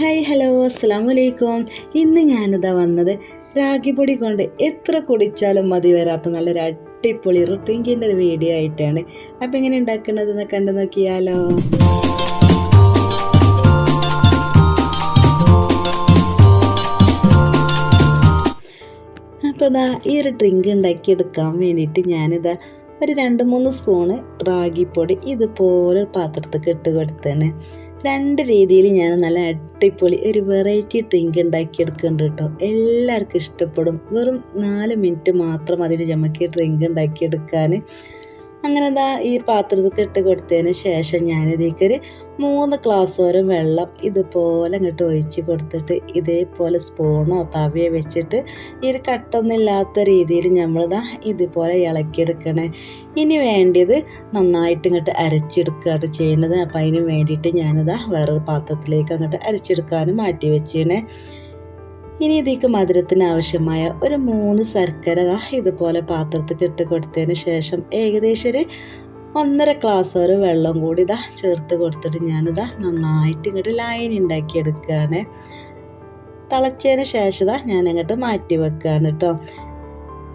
Hi hello അസ്സാം വലൈക്കും ഇന്ന് ഞാനിതാ വന്നത് രാഗിപ്പൊടി കൊണ്ട് എത്ര കുടിച്ചാലും മതി വരാത്ത നല്ലൊരു അടിപൊളി റുട്ടിങ്കിന്റെ ഒരു വീഡിയോ ആയിട്ടാണ്. അപ്പം എങ്ങനെ ഉണ്ടാക്കുന്നതെന്ന് കണ്ടു നോക്കിയാലോ. അപ്പോൾ ഇതാ ഈ ഒരു ഡ്രിങ്ക് ഉണ്ടാക്കിയെടുക്കാൻ വേണ്ടിയിട്ട് ഞാനിതാ ഒരു രണ്ട് മൂന്ന് സ്പൂണ് റാഗിപ്പൊടി ഇതുപോലെ പാത്രത്തിൽ ഇട്ട് കൊടുത്തേനെ രണ്ട് രീതിയിൽ ഞാൻ നല്ല അടിപൊളി ഒരു വെറൈറ്റി ഡ്രിങ്ക് ഉണ്ടാക്കിയെടുക്കുന്നുണ്ട് കേട്ടോ. എല്ലാവർക്കും ഇഷ്ടപ്പെടും. വെറും നാല് മിനിറ്റ് മാത്രം അതിൽ നമുക്ക് ഡ്രിങ്ക് ഉണ്ടാക്കിയെടുക്കാൻ അങ്ങനെ എന്താ ഈ പാത്രത്തിൽ ഇട്ട് കൊടുത്തതിന് ശേഷം ഞാൻ ഞാനിതേക്കൊരു മൂന്ന് ഗ്ലാസ് വരെ വെള്ളം ഇതുപോലെ അങ്ങോട്ട് ഒഴിച്ച് കൊടുത്തിട്ട് ഇതേപോലെ സ്പൂണോ തവിയോ വെച്ചിട്ട് ഈ ഒരു കട്ടൊന്നുമില്ലാത്ത രീതിയിൽ നമ്മളിതാ ഇതുപോലെ ഇളക്കിയെടുക്കണേ. ഇനി വേണ്ടിയത് നന്നായിട്ട് ഇങ്ങോട്ട് അരച്ചെടുക്കുകയാണ് ചെയ്യുന്നത്. അപ്പം അതിന് വേണ്ടിയിട്ട് ഞാനിതാ വേറൊരു പാത്രത്തിലേക്ക് അങ്ങോട്ട് അരച്ചെടുക്കാനും മാറ്റി വെച്ചേണേ ഇനി ഇതിലേക്ക് മധുരത്തിന് ആവശ്യമായ ഒരു മൂന്ന് ശർക്കര ഇതുപോലെ പാത്രത്തിൽ ഇട്ട് കൊടുത്തതിന് ശേഷം ഏകദേശം ഒരു ഒന്നര ഗ്ലാസ് ഒരു വെള്ളം കൂടി ഇതാ ചേർത്ത് കൊടുത്തിട്ട് ഞാനിതാ നന്നായിട്ട് ഇങ്ങോട്ട് ലൈൻ ഉണ്ടാക്കിയെടുക്കുകയാണ്. തിളച്ചതിന് ശേഷം ഇതാ ഞാൻ അങ്ങോട്ട് മാറ്റി വെക്കുകയാണ് കേട്ടോ.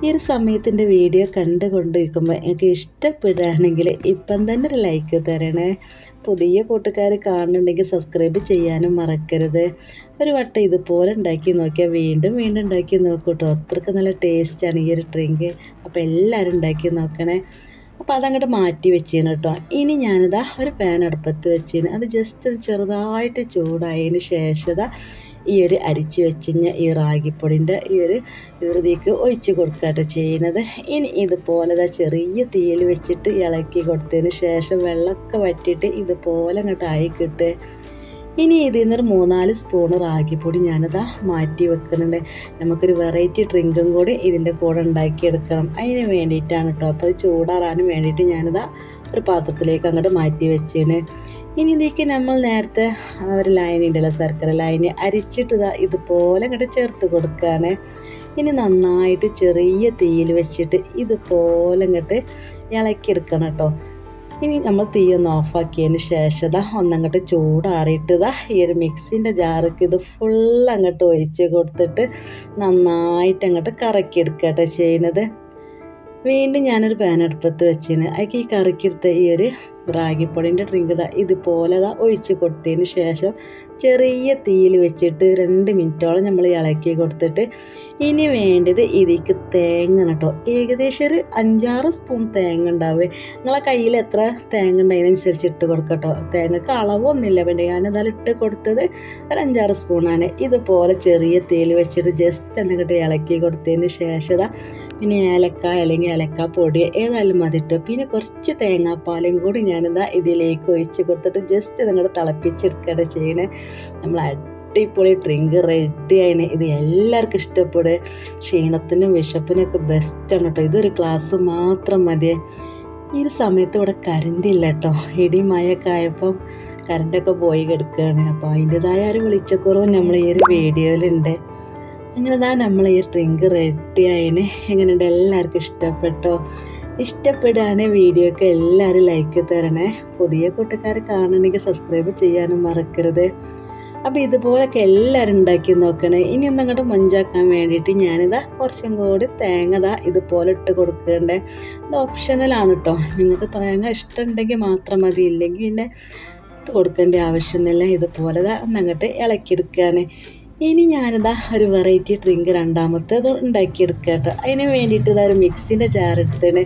ഈ ഒരു സമയത്തിന്റെ വീഡിയോ കണ്ടുകൊണ്ടിരിക്കുമ്പോൾ എനിക്ക് ഇഷ്ടപ്പെടുകയാണെങ്കിൽ ഇപ്പം തന്നെ ഒരു ലൈക്ക് തരണേ. പുതിയ കൂട്ടുകാർ കാണുന്നുണ്ടെങ്കിൽ സബ്സ്ക്രൈബ് ചെയ്യാനും മറക്കരുത്. ഒരു വട്ടം ഇതുപോലെ ഉണ്ടാക്കി നോക്കിയാൽ വീണ്ടും വീണ്ടും ഉണ്ടാക്കി നോക്കൂ കേട്ടോ അത്രയ്ക്ക് നല്ല ടേസ്റ്റാണ് ഈ ഒരു ഡ്രിങ്ക് അപ്പോൾ എല്ലാവരും ഉണ്ടാക്കി നോക്കണേ. അപ്പോൾ അതങ്ങോട്ട് മാറ്റി വെച്ചേന് കേട്ടോ. ഇനി ഞാനിതാ ഒരു പാൻ അടുപ്പത്ത് വെച്ചേന്. അത് ജസ്റ്റ് ചെറുതായിട്ട് ചൂടായതിന് ശേഷം ഇതാ ഈ ഒരു അരിച്ച് വെച്ചിഞ്ഞ ഈ റാഗിപ്പൊടിന്റെ ഈ ഒരു ഇറുതിക്ക് ഒഴിച്ച് കൊടുക്കാട്ടോ ചെയ്യുന്നത് ഇനി ഇതുപോലെ ദാ ചെറിയ തീയിൽ വെച്ചിട്ട് ഇളക്കി കൊടുത്തതിന് ശേഷം വെള്ളമൊക്കെ വറ്റിയിട്ട് ഇതുപോലെ അങ്ങോട്ട് ആയി ഇനി ഇതിൽ നിന്നൊരു മൂന്നാൽ സ്പൂണ് റാഗിപ്പൊടി ഞാനതാ മാറ്റി വെക്കുന്നുണ്ട്. നമുക്കൊരു വെറൈറ്റി ഡ്രിങ്കും കൂടി ഇതിന്റെ കൂടെ ഉണ്ടാക്കിയെടുക്കണം. അതിന് വേണ്ടിയിട്ടാണ് കേട്ടോ. അപ്പോൾ അത് ചൂടാറാനും വേണ്ടിയിട്ട് ഞാനിതാ ഒരു പാത്രത്തിലേക്ക് അങ്ങോട്ട് മാറ്റി വെച്ചേണ് ഇനി ഇതിലേക്ക് നമ്മൾ നേരത്തെ ഒരു ലൈൻ ഉണ്ടല്ലോ ശർക്കര ലൈന് അരിച്ചിട്ട് ഇതാ ഇതുപോലെ അങ്ങോട്ട് ചേർത്ത് കൊടുക്കുകയാണ്. ഇനി നന്നായിട്ട് ചെറിയ തീയിൽ വെച്ചിട്ട് ഇതുപോലെ അങ്ങോട്ട് ഇളക്കിയെടുക്കണം കേട്ടോ. ഇനി നമ്മൾ തീ ഒന്ന് ഓഫാക്കിയതിന് ശേഷം ഇതാ ഒന്നങ്ങോട്ട് ചൂടാറിയിട്ട് ഇതാ ഈ ഒരു മിക്സിന്റെ ജാർക്ക് ഇത് ഫുൾ അങ്ങോട്ട് ഒഴിച്ച് കൊടുത്തിട്ട് നന്നായിട്ട് അങ്ങോട്ട് കറക്കിയെടുക്കട്ടെ ചെയ്യുന്നത്. വീണ്ടും ഞാനൊരു പാൻ അടുപ്പത്ത് വെച്ചിന്. അതിക്ക് ഈ കറിക്കെടുത്ത ഈ ഒരു റാഗിപ്പൊടിന്റെ ഡ്രിങ്ക് ഇതാ ഇതുപോലെ ഇതാ ഒഴിച്ച് കൊടുത്തതിന് ശേഷം ചെറിയ തീയിൽ വെച്ചിട്ട് രണ്ട് മിനിറ്റോളം നമ്മൾ ഇളക്കി കൊടുത്തിട്ട് ഇനി വേണ്ടത് ഇതിക്ക് തേങ്ങ കേട്ടോ ഏകദേശം ഒരു അഞ്ചാറ് സ്പൂൺ തേങ്ങ ഉണ്ടാവേ. നിങ്ങളെ കയ്യിൽ എത്ര തേങ്ങ ഉണ്ടതിനനുസരിച്ച് ഇട്ട് കൊടുക്കട്ടോ തേങ്ങക്ക് അളവൊന്നുമില്ല വേണ്ടി ഞാൻ എന്തായാലും ഇട്ട് കൊടുത്തത് ഒരു അഞ്ചാറ് സ്പൂണാണ് ഇതുപോലെ ചെറിയ തീയിൽ വെച്ചിട്ട് ജസ്റ്റ് എന്നിട്ട് ഇളക്കി കൊടുത്തതിന് ശേഷം പിന്നെ ഏലക്ക അല്ലെങ്കിൽ ഏലക്ക പൊടി ഏതായാലും മതി ഇട്ടു പിന്നെ കുറച്ച് തേങ്ങാപ്പാലും കൂടി ഞാനിതാ ഇതിലേക്ക് ഒഴിച്ച് കൊടുത്തിട്ട് ജസ്റ്റ് നിങ്ങൾ തിളപ്പിച്ചെടുക്കുകയാണ് ചെയ്യണേ. നമ്മൾ അടിപൊളി ഡ്രിങ്ക് റെഡി ആയിന്. ഇത് എല്ലാവർക്കും ഇഷ്ടപ്പെടും. ക്ഷീണത്തിനും വിശപ്പിനൊക്കെ ബെസ്റ്റാണ് കേട്ടോ ഇതൊരു ഗ്ലാസ് മാത്രം മതി. ഈ ഒരു സമയത്ത് ഇവിടെ കറണ്ട് ഇല്ല കേട്ടോ ഇടി മഴയൊക്കെ ആയപ്പം കറണ്ടൊക്കെ പോയി കിടക്കുകയാണ് അപ്പോൾ അതിന്റെതായ ഒരു വെളിച്ചക്കുറവ് നമ്മൾ ഈ ഒരു വീഡിയോയിലുണ്ട് അങ്ങനെ ഞാൻ നമ്മൾ ഈ ഡ്രിങ്ക് റെഡി ആയിന്. എങ്ങനെയുണ്ട്? എല്ലാവർക്കും ഇഷ്ടപ്പെട്ടോ? ഇഷ്ടപ്പെടുകയാണെങ്കിൽ വീഡിയോക്ക് എല്ലാവരും ലൈക്ക് തരണേ. പുതിയ കൂട്ടുകാരെ കാണണമെങ്കിൽ സബ്സ്ക്രൈബ് ചെയ്യാനും മറക്കരുത്. അപ്പോൾ ഇതുപോലൊക്കെ എല്ലാവരും ഉണ്ടാക്കി നോക്കണേ. ഇനി ഒന്നും അങ്ങോട്ട് മൊഞ്ചാക്കാൻ വേണ്ടിയിട്ട് ഞാനിതാ കുറച്ചും കൂടി തേങ്ങ ഇതാ ഇതുപോലെ ഇട്ട് കൊടുക്കണ്ടേ. ഇത് ഓപ്ഷണലാണ് കേട്ടോ നിങ്ങൾക്ക് തേങ്ങ ഇഷ്ടമുണ്ടെങ്കിൽ മാത്രം മതി. ഇല്ലെങ്കിൽ പിന്നെ ഇട്ട് കൊടുക്കേണ്ട ആവശ്യമൊന്നുമില്ല. ഇതുപോലെ ഇതാ ഒന്നങ്ങോട്ട് ഇളക്കിയെടുക്കുകയാണ്. ഇനി ഞാനിതാ ഒരു വെറൈറ്റി ഡ്രിങ്ക് രണ്ടാമത്തേത് ഉണ്ടാക്കിയെടുക്കുക കേട്ടോ അതിന് വേണ്ടിയിട്ട് ഇതാ ഒരു മിക്സിന്റെ ജാർ എടുത്തേണ്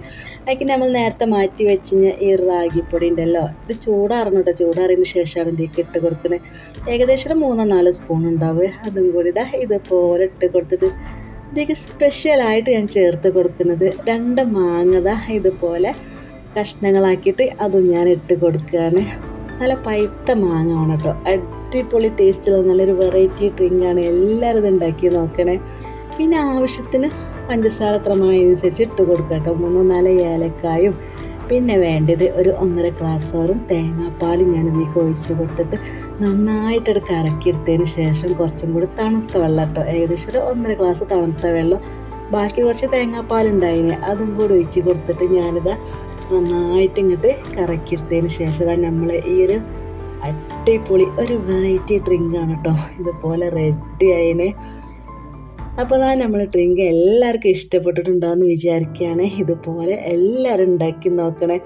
അതിന് നമ്മൾ നേരത്തെ മാറ്റി വെച്ചിഞ്ഞ ഈ റാഗിപ്പൊടി ഉണ്ടല്ലോ ഇത് ചൂടാറണം കേട്ടോ ചൂടാറിയതിന് ശേഷമാണ് ഇതിലേക്ക് ഇട്ട് കൊടുക്കുന്നത് ഏകദേശം ഒരു മൂന്നോ നാല് സ്പൂൺ ഉണ്ടാവുക. അതും കൂടി ഇതാ ഇതുപോലെ ഇട്ട് കൊടുത്തിട്ട് ഇതിലേക്ക് സ്പെഷ്യലായിട്ട് ഞാൻ ചേർത്ത് കൊടുക്കുന്നത് രണ്ട് മാങ്ങ ഇതുപോലെ കഷ്ണങ്ങളാക്കിയിട്ട് അതും ഞാൻ ഇട്ട് കൊടുക്കുകയാണ്. നല്ല പഴുത്ത മാങ്ങ ആണ് കേട്ടോ. അടിപൊളി ടേസ്റ്റുള്ള നല്ലൊരു വെറൈറ്റി ഡ്രിങ്കാണ് എല്ലാവരും ഇത് ഉണ്ടാക്കി നോക്കണേ. പിന്നെ ആവശ്യത്തിന് പഞ്ചസാര ക്രമമായതനുസരിച്ച് ഇട്ട് കൊടുക്കുക കേട്ടോ. മൂന്നോ നാല് ഏലക്കായും. പിന്നെ വേണ്ടത് ഒരു ഒന്നര ഗ്ലാസ് ഓറും തേങ്ങാപ്പാലും ഞാൻ ഇതിലേക്ക് ഒഴിച്ച് കൊടുത്തിട്ട് നന്നായിട്ടത് കറക്കിയെടുത്തതിന് ശേഷം കുറച്ചും കൂടി തണുത്ത വെള്ളം കേട്ടോ. ഏകദേശം ഒരു ഒന്നര ഗ്ലാസ് തണുത്ത വെള്ളം. ബാക്കി കുറച്ച് തേങ്ങാപ്പാലുണ്ടായിന്. അതും കൂടി ഒഴിച്ച് കൊടുത്തിട്ട് ഞാനിതാ നന്നായിട്ട് ഇങ്ങോട്ട് കറക്കിയെടുത്തതിന് ശേഷം നമ്മൾ ഈ ഒരു അടിപൊളി ഒരു വെറൈറ്റി ഡ്രിങ്ക് ആണ് കേട്ടോ ഇതുപോലെ റെഡി ആയിന്. അപ്പോൾ അതാ നമ്മൾ ഡ്രിങ്ക് എല്ലാവർക്കും ഇഷ്ടപ്പെട്ടിട്ടുണ്ടാകുമെന്ന് വിചാരിക്കുകയാണ് ഇതുപോലെ എല്ലാവരും ഉണ്ടാക്കി നോക്കണേ.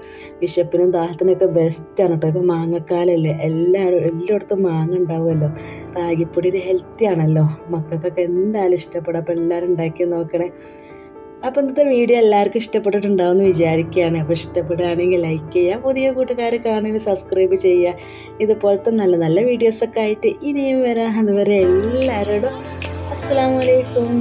വിശപ്പിനും ദാഹത്തിനൊക്കെ ബെസ്റ്റാണ് കേട്ടോ ഇപ്പോൾ മാങ്ങക്കാലല്ലേ എല്ലാവരും എല്ലായിടത്തും മാങ്ങ ഉണ്ടാവുമല്ലോ. റാഗിപ്പൊടി ഒരു ഹെൽത്തി ആണല്ലോ. മക്കൾക്കൊക്കെ എന്തായാലും ഇഷ്ടപ്പെടും. അപ്പോൾ എല്ലാവരും ഉണ്ടാക്കി നോക്കണേ. അപ്പോൾ ഇന്നത്തെ വീഡിയോ എല്ലാവർക്കും ഇഷ്ടപ്പെട്ടിട്ടുണ്ടാവും എന്ന് വിചാരിക്കുകയാണ്. അപ്പോൾ ഇഷ്ടപ്പെടുകയാണെങ്കിൽ ലൈക്ക് ചെയ്യുക പുതിയ കൂട്ടുകാരെ കാണുന്നത് സബ്സ്ക്രൈബ് ചെയ്യുക. ഇതുപോലത്തെ നല്ല നല്ല വീഡിയോസൊക്കെ ആയിട്ട് ഇനിയും വരാം. അതുവരെ എല്ലാവരോടും അസ്സാം വലൈക്കും